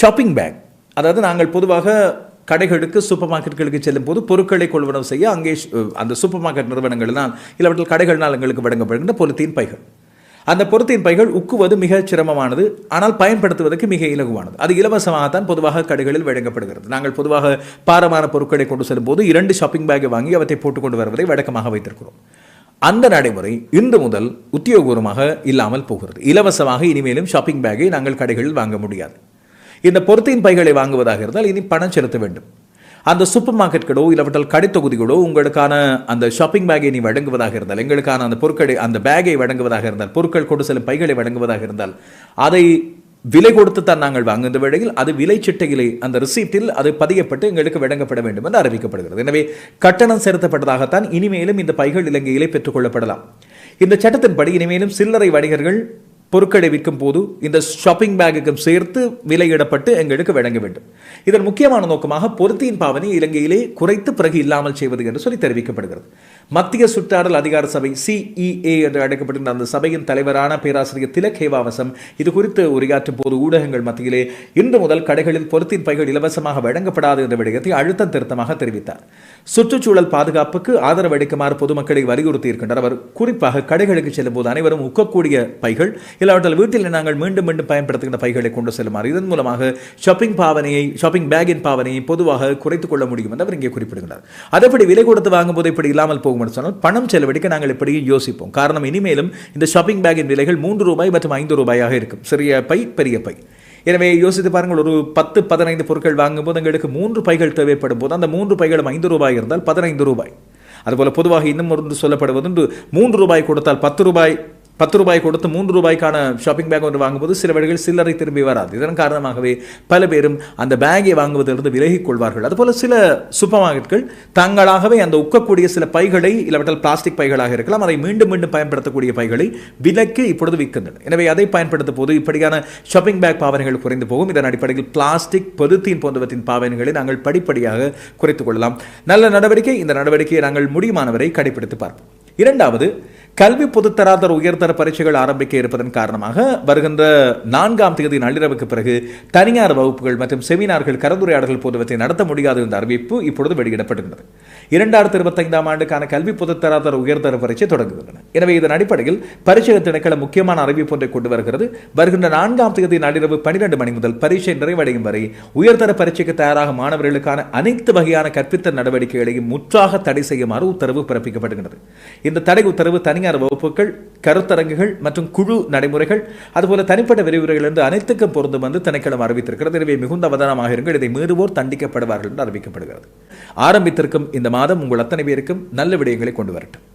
Shopping back. அதாவது நாங்கள் பொதுவாக கடைகளுக்கு சூப்பர் மார்க்கெட்டுகளுக்கு செல்லும் போது பொருட்களை கொள்வனவு செய்ய அங்கே அந்த சூப்பர் மார்க்கெட் நிறுவனங்களினால் இல்லாவற்றில் கடைகள்னால் எங்களுக்கு வழங்கப்படுகின்ற பொலித்தீன் பைகள். அந்த பொருத்தின் பைகள் உக்குவது மிக சிரமமானது ஆனால் பயன்படுத்துவதற்கு மிக இலகுவானது. அது இலவசமாகத்தான் பொதுவாக கடைகளில் வழங்கப்படுகிறது. நாங்கள் பொதுவாக பாரமான பொருட்களை கொண்டு செல்லும் போது இரண்டு ஷாப்பிங் பேக்கை வாங்கி அவற்றை போட்டுக்கொண்டு வருவதை வழக்கமாக வைத்திருக்கிறோம். அந்த நடைமுறை இன்று முதல் உத்தியோகபூர்வமாக இல்லாமல் போகிறது. இலவசமாக இனிமேலும் ஷாப்பிங் பேக்கை நாங்கள் கடைகளில் வாங்க முடியாது. இந்த பொருத்தின் பைகளை வாங்குவதாக இருந்தால் இனி பணம் செலுத்த வேண்டும். அந்த சூப்பர் மார்க்கெட்களோ இல்லாவிட்டால் கடைத்தொகுதிகளோ உங்களுக்கான அந்த ஷாப்பிங் பேக்கை நீ வழங்குவதாக இருந்தால் எங்களுக்கான அந்த பொருட்களை அந்த பேக்கை வழங்குவதாக இருந்தால் பொருட்கள் கொண்டு செல்லும் பைகளை வழங்குவதாக இருந்தால் அதை விலை கொடுத்து தான் நாங்கள் வாங்குகின்ற வேளையில் அது விலை சிட்டையிலே அந்த ரிசீப்டில் அது பதியப்பட்டு எங்களுக்கு வழங்கப்பட வேண்டும் என்று அறிவிக்கப்படுகிறது. எனவே கட்டணம் செலுத்தப்பட்டதாகத்தான் இனிமேலும் இந்த பைகள் இலங்கையிலே பெற்றுக்கொள்ளப்படலாம் இந்த சட்டத்தின்படி இனிமேலும் சில்லறை வணிகர்கள் பொருட்களை விற்கும் போது இந்த ஷாப்பிங் பேக்குக்கும் சேர்த்து விலையிடப்பட்டு எங்களுக்கு வழங்க வேண்டும். இதன் முக்கியமான நோக்கமாக பொருத்தியின் பாவனை இலங்கையிலே குறைத்து பிறகு இல்லாமல் செய்வது என்று சொல்லி தெரிவிக்கப்படுகிறது. மத்திய சுற்றாடல் அதிகார சபை சிஇஏ என்று அழைக்கப்படுகிற அந்த சபையின் தலைவரான பேராசிரியர் திலக் ஹேவாவசம் இது குறித்து உரையாற்றும் போது ஊடகங்கள் மத்தியிலே இன்று முதல் கடைகளில் பொருத்தின் பைகள் இலவசமாக வழங்கப்படாது என்ற விடயத்தை அழுத்தம் திருத்தமாக தெரிவித்தார். சுற்றுச்சூழல் பாதுகாப்புக்கு ஆதரவு அளிக்குமாறு பொதுமக்களை வலியுறுத்தி இருக்கின்றனர் அவர் குறிப்பாக கடைகளுக்கு செல்லும் போது அனைவரும் உக்கக்கூடிய பைகள் இல்லாவிட்டால் வீட்டில் நாங்கள் மீண்டும் மீண்டும் பயன்படுத்துகின்ற பைகளை கொண்டு செல்லுமாறு. இதன் மூலமாக ஷாப்பிங் பாவனையை ஷாப்பிங் பேக்கின் பாவனையை பொதுவாக குறைத்துக் கொள்ள முடியும் என்று அவர் இங்கே குறிப்பிடுகிறார் அதைப்படி விலை கொடுத்து வாங்கும்போது இப்படி இல்லாமல் போகும் என்று சொன்னால் பணம் செலவழிக்க நாங்கள் இப்படி யோசிப்போம். காரணம் இனிமேலும் இந்த ஷாப்பிங் பேக்கின் விலைகள் மூன்று ரூபாய் மற்றும் ஐந்து ரூபாயாக இருக்கும். சிறிய பை பெரிய பை. எனவே யோசித்து பாருங்கள் ஒரு பத்து பதினைந்து பொருட்கள் வாங்கும்போது எங்களுக்கு மூன்று பைகள் தேவைப்படும் போது அந்த மூன்று பைகளும் ஐந்து ரூபாய் இருந்தால் பதினைந்து ரூபாய். அதுபோல் பொதுவாக இன்னும் ஒன்று சொல்லப்படுவது மூன்று ரூபாய் கொடுத்தால் பத்து ரூபாய் பத்து ரூபாய் கொடுத்து மூன்று ரூபாய்க்கான ஷாப்பிங் பேக் ஒன்று வாங்கும்போது சில வழிகள் சில்லறை திரும்பி வராது. இதன் காரணமாகவே பல பேரும் அந்த பேக்கை வாங்குவதிலிருந்து விலகிக் கொள்வார்கள். அதுபோல் சில சூப்பர் மார்க்கெட்கள் தாங்களாகவே அந்த உக்கக்கூடிய சில பைகளை இல்லாவிட்டால் பிளாஸ்டிக் பைகளாக இருக்கலாம் அதை மீண்டும் மீண்டும் பயன்படுத்தக்கூடிய பைகளை விலக்கு இப்பொழுது விற்கின்றன எனவே அதை பயன்படுத்தும் போது இப்படியான ஷாப்பிங் பேக் பாவனைகள் குறைந்து போகும். இதன் அடிப்படையில் பிளாஸ்டிக் பொதுத்தீன் போன்றவற்றின் பாவனைகளை நாங்கள் படிப்படியாக குறைத்துக் கொள்ளலாம். நல்ல நடவடிக்கை இந்த நடவடிக்கையை நாங்கள் முடியுமானவரை கடைபிடித்து பார்ப்போம். இரண்டாவது கல்வி பொதுத்தராதர உயர்தர பரீட்சைகள் ஆரம்பிக்க இருப்பதன் காரணமாக வருகின்ற நான்காம் தேதி நள்ளிரவுக்கு பிறகு தனியார் வகுப்புகள் மற்றும் செமினார்கள் கலந்துரையாடல்கள் போன்றவற்றை நடத்த முடியாது என்ற அறிவிப்பு இப்பொழுது வெளியிடப்படுகின்றது இரண்டாயிரத்தி இருபத்தைந்தாம் ஆண்டுக்கான கல்வி பொதுத்தராதர உயர்தர பரீட்சை தொடங்குகின்றன. எனவே இதன் அடிப்படையில் பரீட்சை திணைக்கள முக்கியமான அறிவிப்பு ஒன்றை கொண்டு வருகிறது. வருகின்ற நான்காம் தேதி நள்ளிரவு பன்னிரண்டு மணி முதல் பரீட்சை நிறைவடையும் வரை உயர்தர பரீட்சைக்கு தயாராக மாணவர்களுக்கான அனைத்து வகையான கற்பித்தல் நடவடிக்கைகளையும் முற்றாக தடை செய்யுமாறு உத்தரவு பிறப்பிக்கப்படுகிறது இந்த தடை உத்தரவு தனியார் வகுப்புகள் கருத்தரங்குகள் மற்றும் குழு நடைமுறைகள் அதுபோல தனிப்பட்ட விரிவுரைகள் என்று அனைத்துக்கும் பொருந்தும் என்று திணைக்களம் அறிவித்திருக்கிறது. எனவே மிகுந்த அவதானமாக இருங்கள். இதை மீறுவோர் தண்டிக்கப்படுவார்கள் என்று அறிவிக்கப்படுகிறது. ஆரம்பித்திருக்கும் இந்த மாதம் உங்கள் அத்தனை பேருக்கும் நல்ல விடயங்களை கொண்டு வரட்டும்.